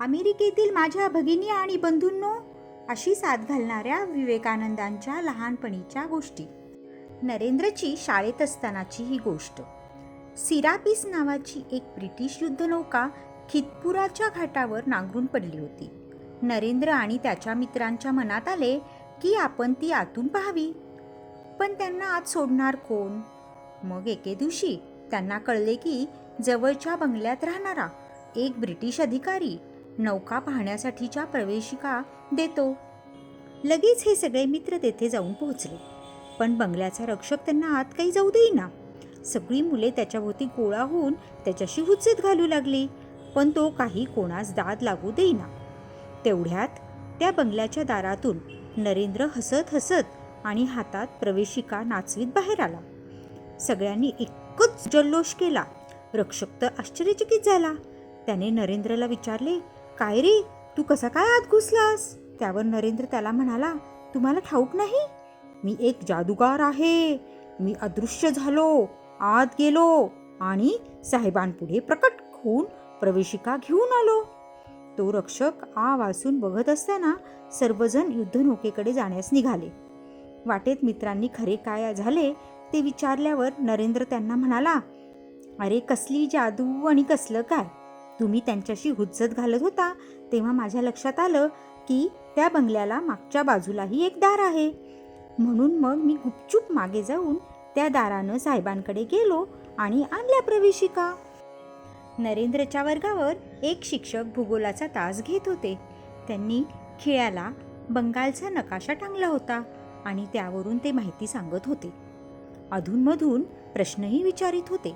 अमेरिकेतील माझ्या भगिनी आणि बंधूंनो अशी साथ घालणाऱ्या विवेकानंदांच्या लहानपणीच्या गोष्टी. नरेंद्रची शाळेत असतानाची ही गोष्ट. सिरापिस नावाची एक ब्रिटिश युद्धनौका खितपुराच्या घाटावर नांगरून पडली होती. नरेंद्र आणि त्याच्या मित्रांच्या मनात आले की आपण ती आतून पाहावी. पण त्यांना आत सोडणार कोण? मग एके दिवशी त्यांना कळले की जवळच्या बंगल्यात राहणारा एक ब्रिटिश अधिकारी नौका पाहण्यासाठीच्या प्रवेशिका देतो. लगेच हे सगळे मित्र तेथे जाऊन पोहोचले. पण बंगल्याचा रक्षक त्यांना आत काही जाऊ देईना. सगळी मुले त्याच्याभोवती गोळा होऊन त्याच्याशी हुज्जत घालू लागली. पण तो काही कोणास दाद लागू देईना. तेवढ्यात त्या बंगल्याच्या दारातून नरेंद्र हसत हसत आणि हातात प्रवेशिका नाचवीत बाहेर आला. सगळ्यांनी एकच जल्लोष केला. रक्षक तर आश्चर्यचकित झाला. त्याने नरेंद्रला विचारले काय रे? तू कसा काय आत घुसलास? त्यावर नरेंद्र त्याला म्हणाला तुम्हाला ठाऊक नाही? मी एक जादूगार आहे. मी अदृश्य झालो आत गेलो आणि साहेबांपुढे प्रकट होऊन प्रवेशिका घेऊन आलो. तो रक्षक आ वाचून बघत असताना सर्वजण युद्धनौकेकडे जाण्यास निघाले. वाटेत मित्रांनी खरे काय झाले ते विचारल्यावर नरेंद्र त्यांना म्हणाला अरे कसली जादू आणि कसलं काय? तुम्ही त्यांच्याशी हुज्जत घालत होता तेव्हा माझ्या लक्षात आलं की त्या बंगल्याला मागच्या बाजूलाही एक दार आहे. म्हणून मग मी गुपचूप मागे जाऊन त्या दारानं साहेबांकडे गेलो आणि आणल्या प्रवेशिका. नरेंद्रच्या वर्गावर एक शिक्षक भूगोलाचा तास घेत होते. त्यांनी खिळ्याला बंगालचा नकाशा टांगला होता आणि त्यावरून ते माहिती सांगत होते. अधूनमधून प्रश्नही विचारित होते.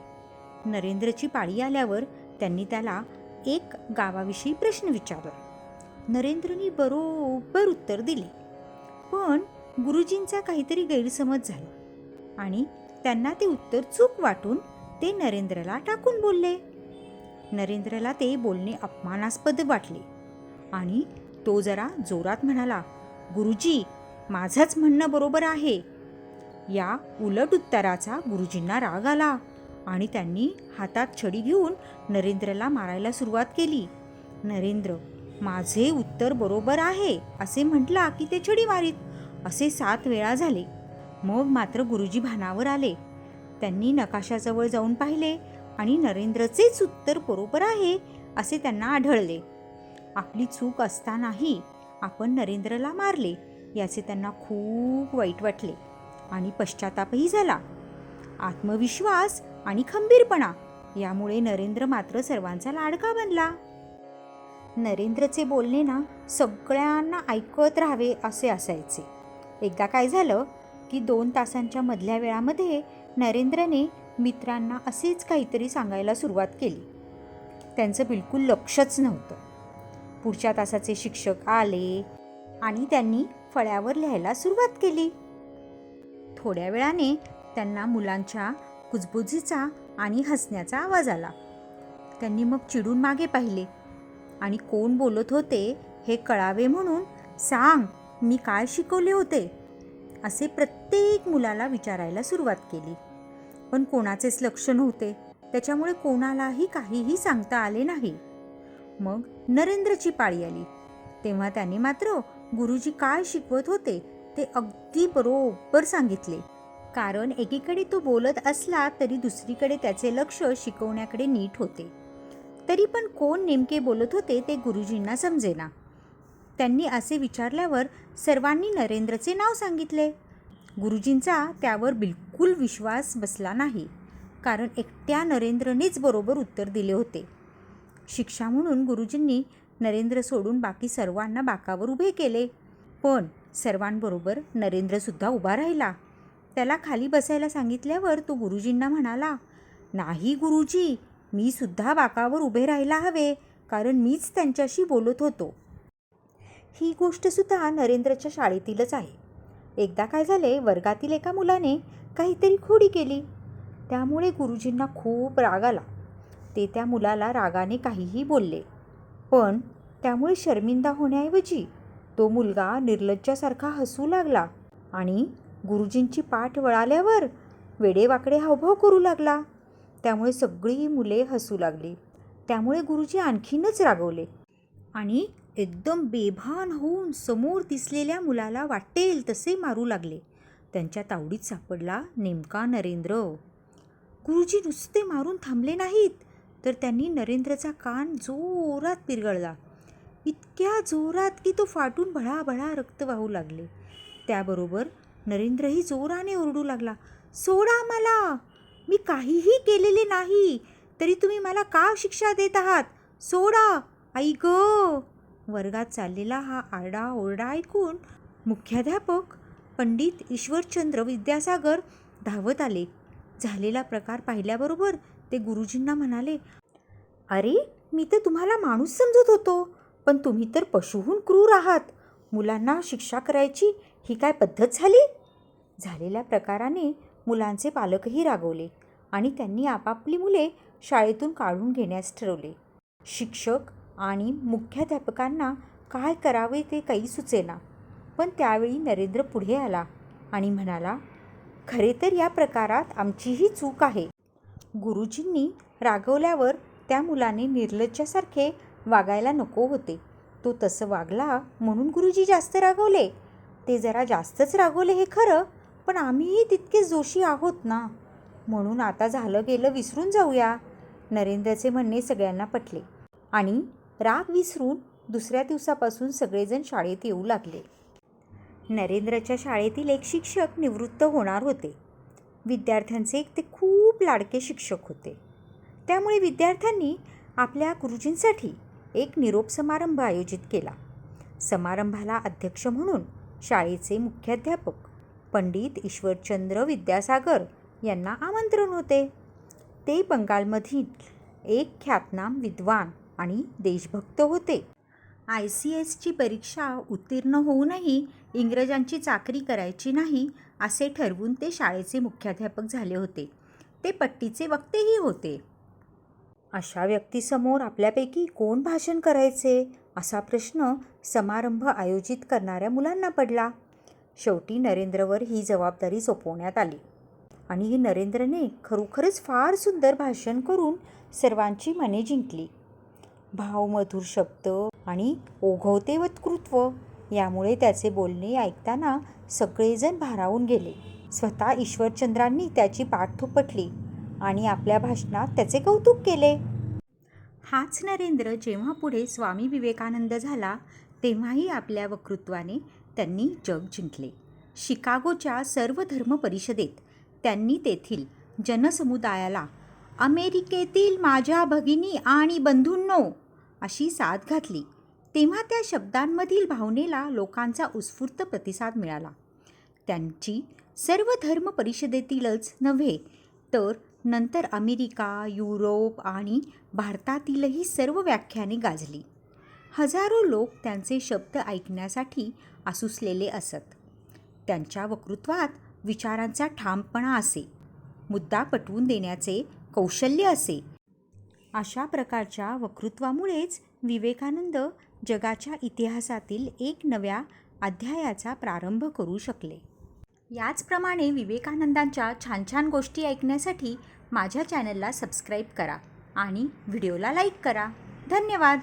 नरेंद्रची पाळी आल्यावर त्यांनी त्याला एक गावाविषयी प्रश्न विचारला. नरेंद्रनी बरोबर उत्तर दिले. पण गुरुजींचा काहीतरी गैरसमज झाला आणि त्यांना ते उत्तर चूक वाटून ते नरेंद्रला टाकून बोलले. नरेंद्रला ते बोलणे अपमानास्पद वाटले आणि तो जरा जोरात म्हणाला गुरुजी माझंच म्हणणं बरोबर आहे. या उलट उत्तराचा गुरुजींना राग आला. आणि त्यांनी हातात छडी घेऊन नरेंद्रला मारायला सुरुवात केली. नरेंद्र माझे उत्तर बरोबर आहे असे म्हटला की ते छडी मारीत. असे सात वेळा झाले. मग मात्र गुरुजी भानावर आले. त्यांनी नकाशाजवळ जाऊन पाहिले आणि नरेंद्रचेच उत्तर बरोबर आहे असे त्यांना आढळले. आपली चूक असतानाही आपण नरेंद्रला मारले याचे त्यांना खूप वाईट वाटले आणि पश्चातापही झाला. आत्मविश्वास आणि खंबीरपणा. यामुळे नरेंद्र मात्र सर्वांचा लाडका बनला. नरेंद्रचे बोलणे ना सगळ्यांना ऐकत राहावे असे असायचे. एकदा काय झालं की दोन तासांच्या मधल्या वेळामध्ये नरेंद्रने मित्रांना असेच काहीतरी सांगायला सुरुवात केली. त्यांचं बिलकुल लक्षच नव्हतं. पुढच्या तासाचे शिक्षक आले आणि त्यांनी फळ्यावर लिहायला सुरुवात केली. थोड्या वेळाने त्यांना मुलांच्या कुजबुजीचा आणि हसण्याचा आवाज आला. त्यांनी मग चिडून मागे पाहिले. आणि कोण बोलत होते हे कळावे म्हणून सांग मी काय शिकवले होते? असे प्रत्येक मुलाला विचारायला सुरुवात केली. पण कोणाचेच लक्ष नव्हते. त्याच्यामुळे कोणालाही काहीही सांगता आले नाही. मग नरेंद्रची पाळी आली. तेव्हा त्याने मात्र गुरुजी काय शिकवत होते ते अगदी बरोबर सांगितले. कारण एकीकडे तो बोलत असला तरी दुसरीकडे त्याचे लक्ष शिकवण्याकडे नीट होते. तरी पण कोण नेमके बोलत होते ते गुरुजींना समजेना. त्यांनी असे विचारल्यावर सर्वांनी नरेंद्रचे नाव सांगितले. गुरुजींचा त्यावर बिलकुल विश्वास बसला नाही कारण एकट्या नरेंद्रनेच बरोबर उत्तर दिले होते. शिक्षा म्हणून गुरुजींनी नरेंद्र सोडून बाकी सर्वांना बाकावर उभे केले. पण सर्वांबरोबर नरेंद्रसुद्धा उभा राहिला. त्याला खाली बसायला सांगितल्यावर तो गुरुजींना म्हणाला नाही गुरुजी मी सुद्धा बाकावर उभे राहायला हवे कारण मीच त्यांच्याशी बोलत होतो. ही गोष्टसुद्धा नरेंद्रच्या शाळेतीलच आहे. एकदा काय झाले वर्गातील एका मुलाने काहीतरी खोडी केली. त्यामुळे गुरुजींना खूप राग आला. ते त्या मुलाला रागाने काहीही बोलले. पण त्यामुळे शर्मिंदा होण्याऐवजी तो मुलगा निर्लज्जासारखा हसू लागला आणि गुरुजींची पाठ वळाल्यावर वेडेवाकडे हावभाव करू लागला. त्यामुळे सगळी मुले हसू लागली. त्यामुळे गुरुजी आणखीनच रागवले. आणि एकदम बेभान होऊन समोर दिसलेल्या मुलाला वाटेल तसे मारू लागले. त्यांच्या तावडीत सापडला नेमका नरेंद्र. गुरुजी नुसते मारून थांबले नाहीत तर त्यांनी नरेंद्रचा कान जोरात पिरगळला. इतक्या जोरात की तो फाटून भळाभळा रक्त वाहू लागले. त्याबरोबर नरेंद्रही जोराने ओरडू लागला सोडा मला. मी काहीही केलेले नाही. तरी तुम्ही मला का शिक्षा देत आहात? सोडा. आई ग. वर्गात चाललेला हा आरडा ओरडा ऐकून मुख्याध्यापक पंडित ईश्वरचंद्र विद्यासागर धावत आले. झालेला प्रकार पाहिल्याबरोबर ते गुरुजींना म्हणाले अरे मी तर तुम्हाला माणूस समजत होतो पण तुम्ही तर पशुहून क्रूर आहात. मुलांना शिक्षा करायची ही काय पद्धत झाली? झालेल्या प्रकाराने मुलांचे पालकही रागवले आणि त्यांनी आपापली मुले शाळेतून काढून घेण्यास ठरवले. शिक्षक आणि मुख्याध्यापकांना काय करावे ते काही सुचेना. पण त्यावेळी नरेंद्र पुढे आला आणि म्हणाला खरे तर या प्रकारात आमचीही चूक आहे. गुरुजींनी रागवल्यावर त्या मुलाने निर्लज्जासारखे वागायला नको होते. तो तसं वागला म्हणून गुरुजी जास्त रागवले. ते जरा जास्तच रागवले हे खरं पण आम्हीही तितकेच जोशी आहोत ना? म्हणून आता झालं गेलं विसरून जाऊया नरेंद्रचे म्हणणे सगळ्यांना पटले. आणि राग विसरून दुसऱ्या दिवसापासून सगळेजण शाळेत येऊ लागले. नरेंद्रच्या शाळेतील एक शिक्षक निवृत्त होणार होते. विद्यार्थ्यांचे एक ते खूप लाडके शिक्षक होते. त्यामुळे विद्यार्थ्यांनी आपल्या गुरुजींसाठी एक निरोप समारंभ आयोजित केला. समारंभाला अध्यक्ष म्हणून शाळेचे मुख्याध्यापक पंडित ईश्वरचंद्र विद्यासागर यांना आमंत्रण होते. ते बंगालमधील एक ख्यातनाम विद्वान आणि देशभक्त होते. आय सी एसची परीक्षा उत्तीर्ण होऊनही इंग्रजांची चाकरी करायची नाही असे ठरवून ते शाळेचे मुख्याध्यापक झाले होते. ते पट्टीचे वक्तेही होते. अशा व्यक्तीसमोर आपल्यापैकी कोण भाषण करायचे असा प्रश्न समारंभ आयोजित करणाऱ्या मुलांना पडला. शेवटी नरेंद्रवर ही जबाबदारी सोपवण्यात आली. आणि नरेंद्रने खरोखरच फार सुंदर भाषण करून सर्वांची मने जिंकली. भावमधुर शब्द आणि ओघवते वक्तृत्व यामुळे त्याचे बोलणे ऐकताना सगळेजण भारावून गेले. स्वतः ईश्वरचंद्रांनी त्याची पाठ थोपटली आणि आपल्या भाषणात त्याचे कौतुक केले. हाच नरेंद्र जेव्हा पुढे स्वामी विवेकानंद झाला तेव्हाही आपल्या वक्तृत्वाने त्यांनी जग जिंकले. शिकागोच्या सर्व धर्म परिषदेत त्यांनी तेथील जनसमुदायाला अमेरिकेतील माझ्या भगिनी आणि बंधूंनो अशी साथ घातली. तेव्हा त्या शब्दांमधील भावनेला लोकांचा उत्स्फूर्त प्रतिसाद मिळाला. त्यांची सर्व धर्म परिषदेतीलच नव्हे तर नंतर अमेरिका युरोप आणि भारतातीलही सर्व व्याख्याने गाजली. हजारो लोक त्यांचे शब्द ऐकण्यासाठी आसुसलेले असत. त्यांच्या वक्तृत्वात विचारांचा ठामपणा असे मुद्दा पटवून देण्याचे कौशल्य असे. अशा प्रकारच्या वक्तृत्वामुळेच विवेकानंद जगाच्या इतिहासातील एक नव्या अध्यायाचा प्रारंभ करू शकले. याचप्रमाणे विवेकानंदांच्या छान छान गोष्टी ऐकण्यासाठी माझ्या चॅनलला सबस्क्राईब करा आणि व्हिडिओला लाईक करा. धन्यवाद.